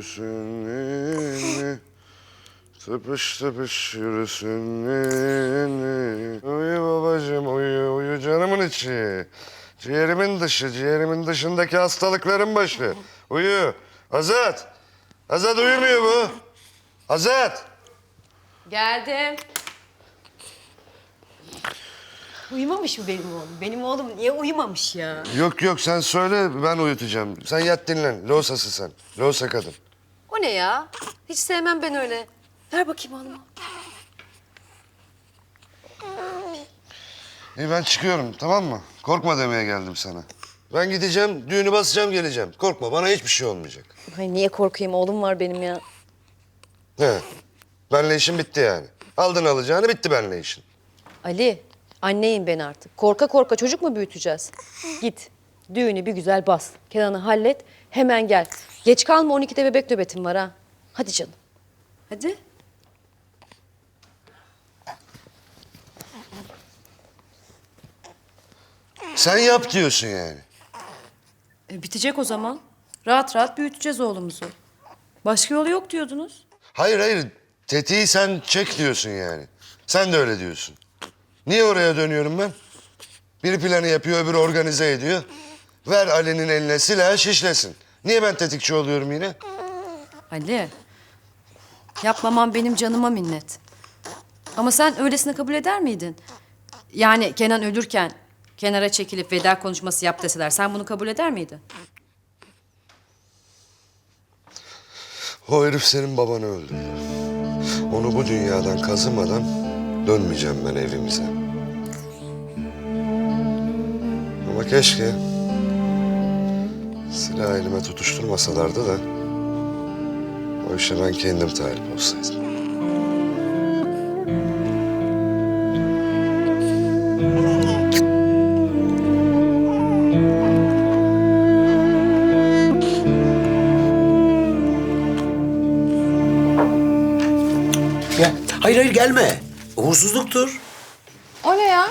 yürüsün. Tıpış tıpış yürüsün. Uyu babacığım uyu uyu canımın içi. Ciğerimin dışı, ciğerimin dışındaki hastalıkların başı. Uyu. Azat. Azat uyumuyor bu. Azat. Geldim. Uyumamış mı benim oğlum? Benim oğlum niye uyumamış ya? Yok yok sen söyle ben uyutacağım. Sen yat dinlen. Losası sen. Losa kadın. O ne ya? Hiç sevmem ben öyle. Ver bakayım oğlum. İyi ben çıkıyorum tamam mı? Korkma demeye geldim sana. Ben gideceğim, düğünü basacağım geleceğim. Korkma bana hiçbir şey olmayacak. Ay niye korkayım? Oğlum var benim ya. He. Benle işin bitti yani. Aldın alacağını bitti benle işin. Ali, anneyim ben artık. Korka korka çocuk mu büyüteceğiz? Git, düğünü bir güzel bas. Kenan'ı hallet, hemen gel. Geç kalma 12'de bebek nöbetim var ha. Hadi canım. Hadi. Sen yap diyorsun yani. E, bitecek o zaman. Rahat rahat büyüteceğiz oğlumuzu. Başka yolu yok diyordunuz. Hayır hayır. Tetiği sen çek diyorsun yani. Sen de öyle diyorsun. Niye oraya dönüyorum ben? Biri planı yapıyor, öbürü organize ediyor. Ver Ali'nin eline silahı şişlesin. Niye ben tetikçi oluyorum yine? Ali, yapmaman benim canıma minnet. Ama sen öylesine kabul eder miydin? Yani Kenan ölürken kenara çekilip veda konuşması yap deseler sen bunu kabul eder miydin? O herif senin babanı öldürdü. Onu bu dünyadan kazımadan dönmeyeceğim ben evimize. Ama keşke silah elime tutuşturmasalardı da o işe ben kendim talip olsaydım. Gel. Hayır hayır gelme. Uğursuzluktur. O ne ya?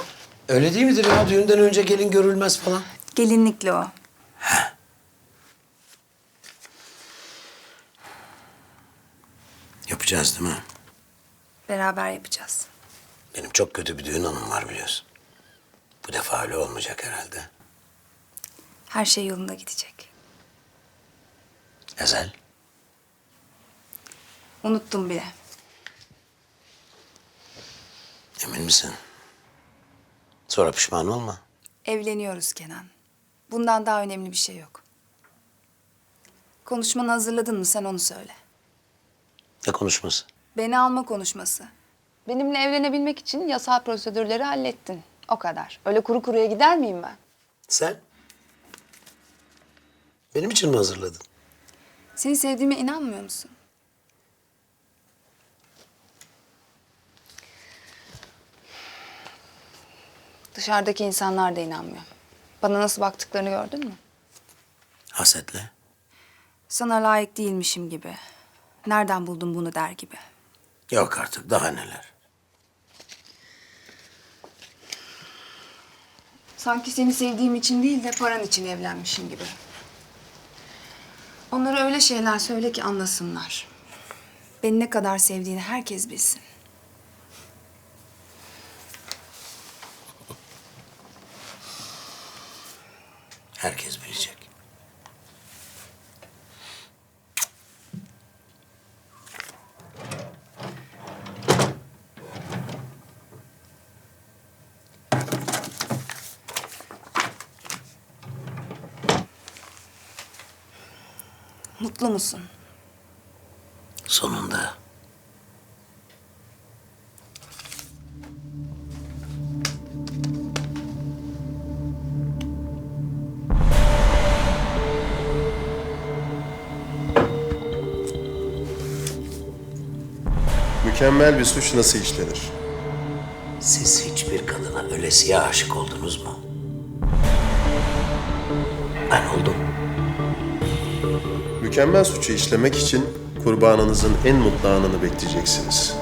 Öyle değil midir ya? Düğünden önce gelin görülmez falan. Gelinlikli o. Yapacağız değil mi? Beraber yapacağız. Benim çok kötü bir düğün anım var biliyorsun. Bu defa öyle olmayacak herhalde. Her şey yolunda gidecek. Ezel. Unuttum bile. Emin misin? Sonra pişman olma. Evleniyoruz Kenan. Bundan daha önemli bir şey yok. Konuşmanı hazırladın mı sen onu söyle. Ne konuşması? Beni alma konuşması. Benimle evlenebilmek için yasal prosedürleri hallettin. O kadar. Öyle kuru kuruya gider miyim ben? Sen? Benim için mi hazırladın? Seni sevdiğime inanmıyor musun? Dışarıdaki insanlar da inanmıyor. Bana nasıl baktıklarını gördün mü? Hasetle. Sana layık değilmişim gibi. Nereden buldun bunu der gibi. Yok artık daha neler. Sanki seni sevdiğim için değil de paran için evlenmişim gibi. Onlara öyle şeyler söyle ki anlasınlar. Beni ne kadar sevdiğini herkes bilsin. Herkes Mutlu musun? Sonunda. Mükemmel bir suç nasıl işlenir? Siz hiçbir kadına ölesiye aşık oldunuz mu? Ben oldum. Mükemmel suçu işlemek için kurbanınızın en mutlu anını bekleyeceksiniz.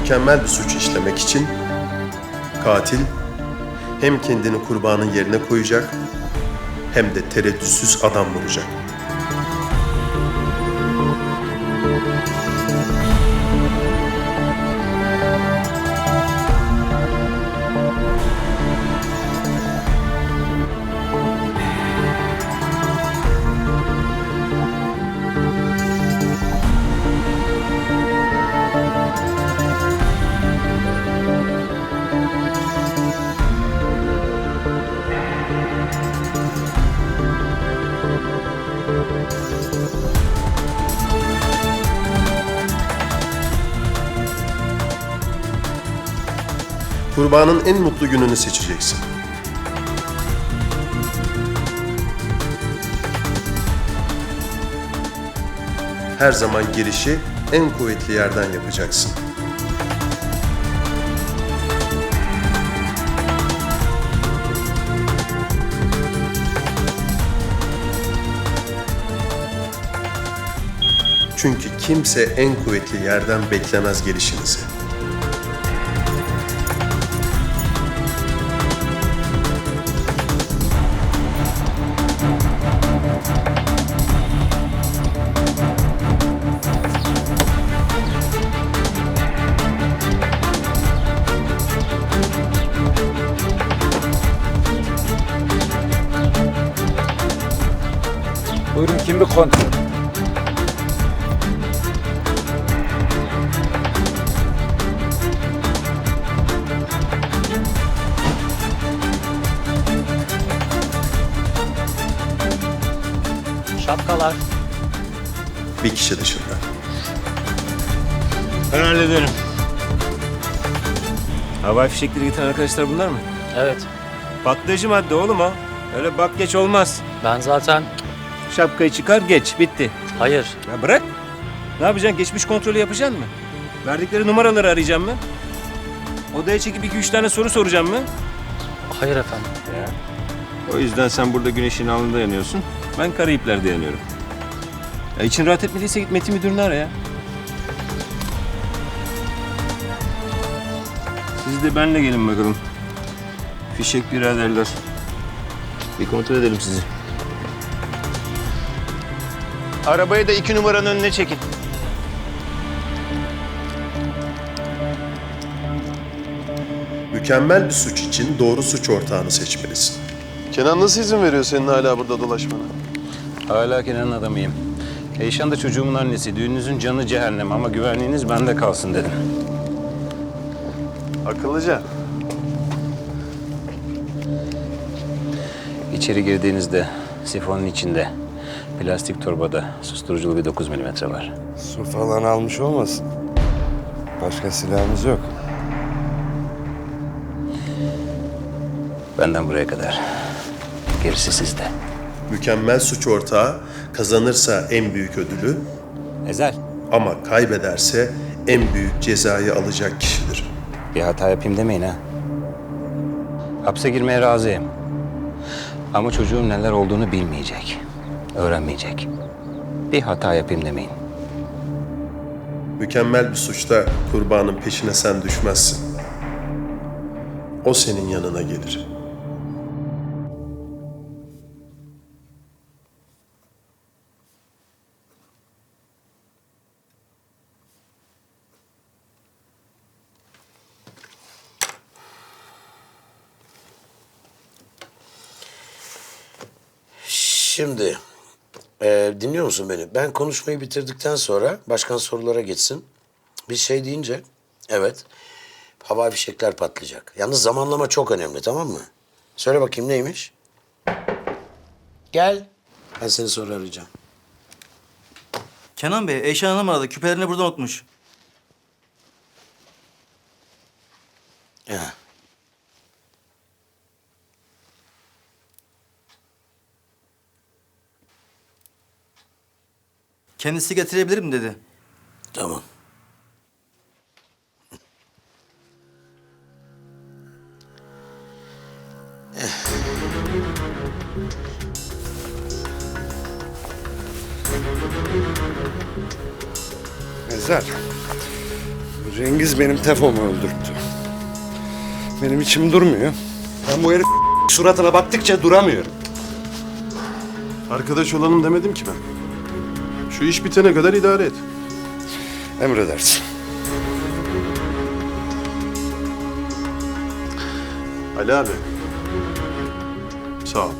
mükemmel bir suç işlemek için katil hem kendini kurbanın yerine koyacak hem de tereddütsüz adam vuracak. Kurbanın en mutlu gününü seçeceksin. Her zaman girişi en kuvvetli yerden yapacaksın. Çünkü kimse en kuvvetli yerden beklemez gelişinizi. Bir kontrol? Şapkalar. Bir kişi dışında. Ben hallederim. Havai fişekleri getiren arkadaşlar bunlar mı? Evet. Patlayıcı madde oğlum o. Öyle bak geç olmaz. Ben zaten... Şapkayı çıkar geç bitti. Hayır. Ya bırak. Ne yapacaksın? Geçmiş kontrolü yapacaksın mı? Verdikleri numaraları arayacağım mı? Odaya çekip iki üç tane soru soracağım mı? Hayır efendim. O yüzden sen burada güneşin alnında yanıyorsun. Ben Karayipler'de yanıyorum. Ya için rahat etmediyse git Metin müdürünü ara ya. Siz de benle gelin bakalım. Fişek biraderler. Bir kontrol edelim sizi. Arabayı da iki numaranın önüne çekin. Mükemmel bir suç için doğru suç ortağını seçmelisin. Kenan nasıl izin veriyor senin hala burada dolaşmana? Hala Kenan'ın adamıyım. Eyşan da çocuğumun annesi. Düğününüzün canı cehennem ama güvenliğiniz bende kalsın dedim. Akıllıca. İçeri girdiğinizde sifonun içinde plastik torbada susturuculu bir 9 milimetre var. Su falan almış olmasın. Başka silahımız yok. Benden buraya kadar. Gerisi sizde. Mükemmel suç ortağı kazanırsa en büyük ödülü Ezel. ama kaybederse en büyük cezayı alacak kişidir. Bir hata yapayım demeyin ha. Hapse girmeye razıyım. Ama çocuğun neler olduğunu bilmeyecek. Öğrenmeyecek. Bir hata yapayım demeyin. Mükemmel bir suçta kurbanın peşine sen düşmezsin. O senin yanına gelir. Şimdi dinliyor musun beni? Ben konuşmayı bitirdikten sonra başkan sorulara geçsin. Bir şey deyince evet havai fişekler patlayacak. Yalnız zamanlama çok önemli tamam mı? Söyle bakayım neymiş? Gel. Ben seni sonra arayacağım. Kenan Bey, Eyşan Hanım aradı. Küpelerini burada unutmuş. Ya. Kendisi getirebilirim dedi. Tamam. Ezel. Cengiz benim Tefo'mu öldürttü. Benim içim durmuyor. Ben bu herif suratına baktıkça duramıyorum. Arkadaş olalım demedim ki ben. Şu iş bitene kadar idare et. Emredersin. Ali abi. Sağ ol.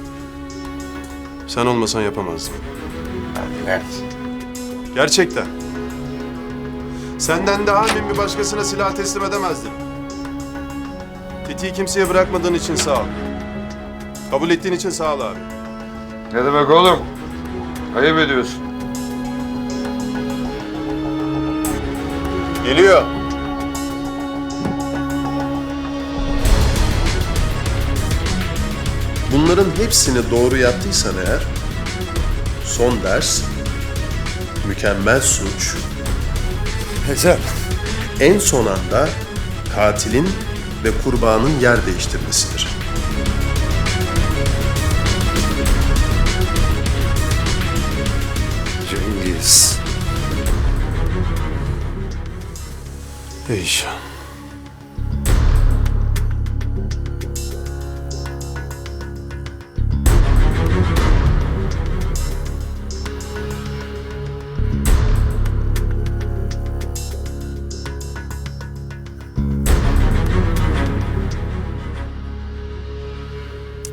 Sen olmasan yapamazdım. Evet. Gerçekten. Senden daha emin bir başkasına silah teslim edemezdim. Tetiği kimseye bırakmadığın için sağ ol. Kabul ettiğin için sağ ol abi. Ne demek oğlum? Ayıp ediyorsun. Geliyor. Bunların hepsini doğru yaptıysan eğer, son ders, mükemmel suç, Ezel. en son anda katilin ve kurbanın yer değiştirmesidir. Eyşan.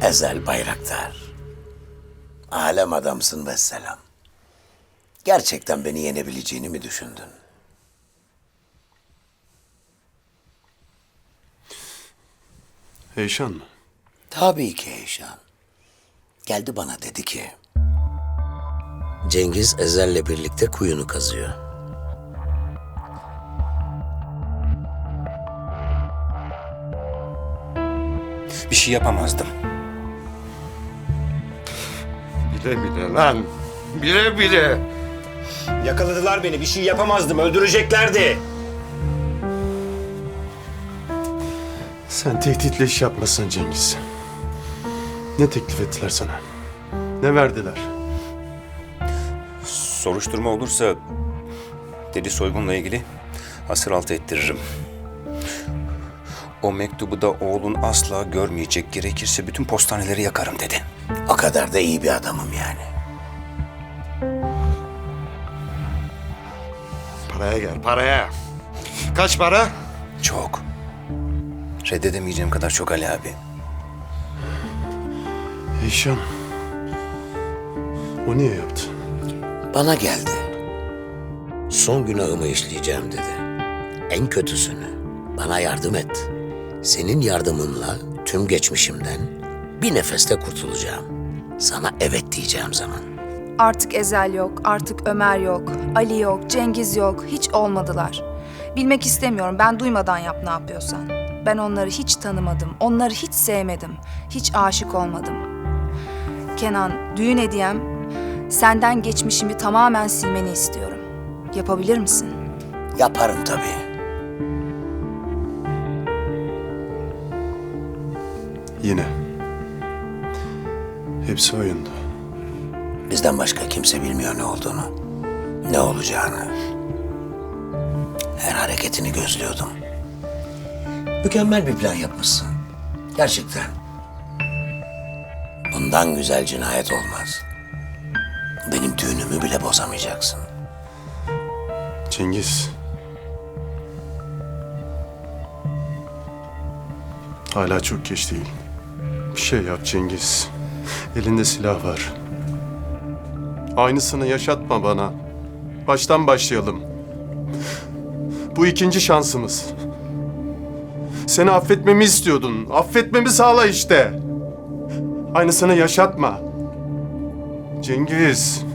Ezel Bayraktar. Alem adamsın ve selam. Gerçekten beni yenebileceğini mi düşündün? Eyşan mı? Tabii ki Eyşan. Geldi bana dedi ki... Cengiz Ezel'le birlikte kuyunu kazıyor. Bir şey yapamazdım. Bile bile lan. Bile bile. Yakaladılar beni. Bir şey yapamazdım. Öldüreceklerdi. Sen tehditle iş yapmasın Cengiz. Ne teklif ettiler sana? Ne verdiler? Soruşturma olursa dedi soygunla ilgili asır altı ettiririm. O mektubu da oğlun asla görmeyecek. Gerekirse bütün postaneleri yakarım dedi. O kadar da iyi bir adamım yani. Paraya gel paraya. Kaç para? Çok. Reddedemeyeceğim kadar çok Ali abi. Eyşan. O niye yaptı? Bana geldi. Son günahımı işleyeceğim dedi. En kötüsünü bana yardım et. Senin yardımınla tüm geçmişimden bir nefeste kurtulacağım. Sana evet diyeceğim zaman. Artık Ezel yok, artık Ömer yok, Ali yok, Cengiz yok. Hiç olmadılar. Bilmek istemiyorum. Ben duymadan yap ne yapıyorsan. Ben onları hiç tanımadım. Onları hiç sevmedim. Hiç aşık olmadım. Kenan, düğün hediyem senden geçmişimi tamamen silmeni istiyorum. Yapabilir misin? Yaparım tabii. Yine. Hepsi oyundu. Bizden başka kimse bilmiyor ne olduğunu. Ne olacağını. Her hareketini gözlüyordum. Mükemmel bir plan yapmışsın. Gerçekten. Bundan güzel cinayet olmaz. Benim düğünümü bile bozamayacaksın. Cengiz. Hala çok geç değil. Bir şey yap Cengiz. Elinde silah var. Aynısını yaşatma bana. Baştan başlayalım. Bu ikinci şansımız. Seni affetmemi istiyordun. Affetmemi sağla işte. Aynısını yaşatma. Cengiz.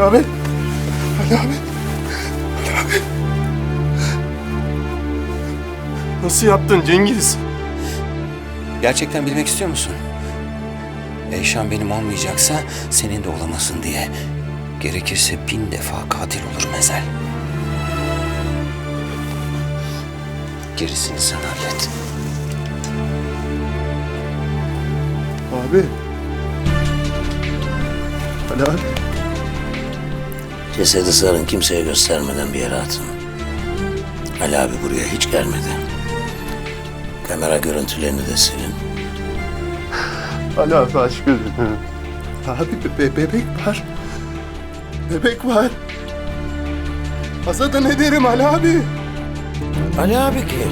Ali abi. Ali abi. Ali abi. Nasıl yaptın Cengiz? Gerçekten bilmek istiyor musun? Eyşan benim olmayacaksa senin de olamasın diye. Gerekirse bin defa katil olurum Ezel. Gerisini sen hallet. Abi. Ali abi. Cesedi sarın kimseye göstermeden bir yere atın. Ali abi buraya hiç gelmedi. Kamera görüntülerini de silin. Ali abi aşkına. Abi be- be- bebek var. Bebek var. Hasadan ederim Ali abi. Ali abi kim?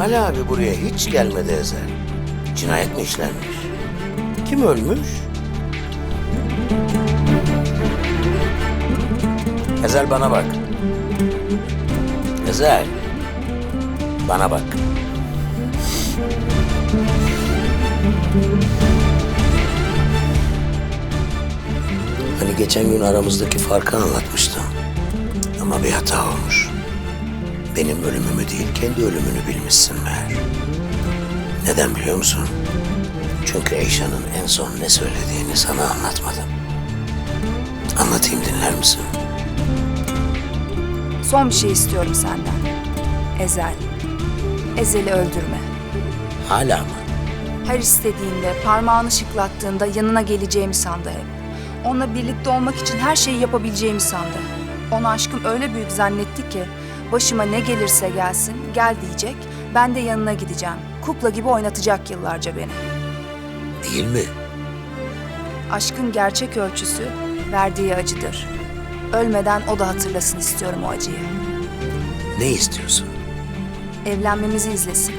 Ali abi buraya hiç gelmedi Ezel. Cinayet mi işlenmiş? Kim ölmüş? Ezel bana bak. Ezel. Bana bak. Hani geçen gün aramızdaki farkı anlatmıştım. Ama bir hata olmuş. Benim ölümümü değil, kendi ölümünü bilmişsin meğer. Neden biliyor musun? Çünkü Eyşan'ın en son ne söylediğini sana anlatmadım. Anlatayım dinler misin? Son bir şey istiyorum senden. Ezel. Ezel'i öldürme. Hala mı? Her istediğinde, parmağını şıklattığında yanına geleceğimi sandı hep. Onunla birlikte olmak için her şeyi yapabileceğimi sandı. Onu aşkım öyle büyük zannetti ki başıma ne gelirse gelsin gel diyecek. Ben de yanına gideceğim. Kukla gibi oynatacak yıllarca beni. Değil mi? Aşkın gerçek ölçüsü verdiği acıdır. Ölmeden o da hatırlasın istiyorum o acıyı. Ne istiyorsun? Evlenmemizi izlesin.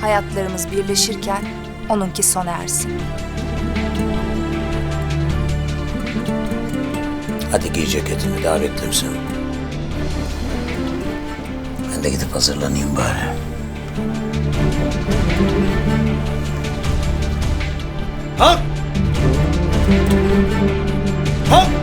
Hayatlarımız birleşirken onunki sona ersin. Hadi giy ceketini davettim sen. Ben de gidip hazırlanayım bari. Hop! Hop!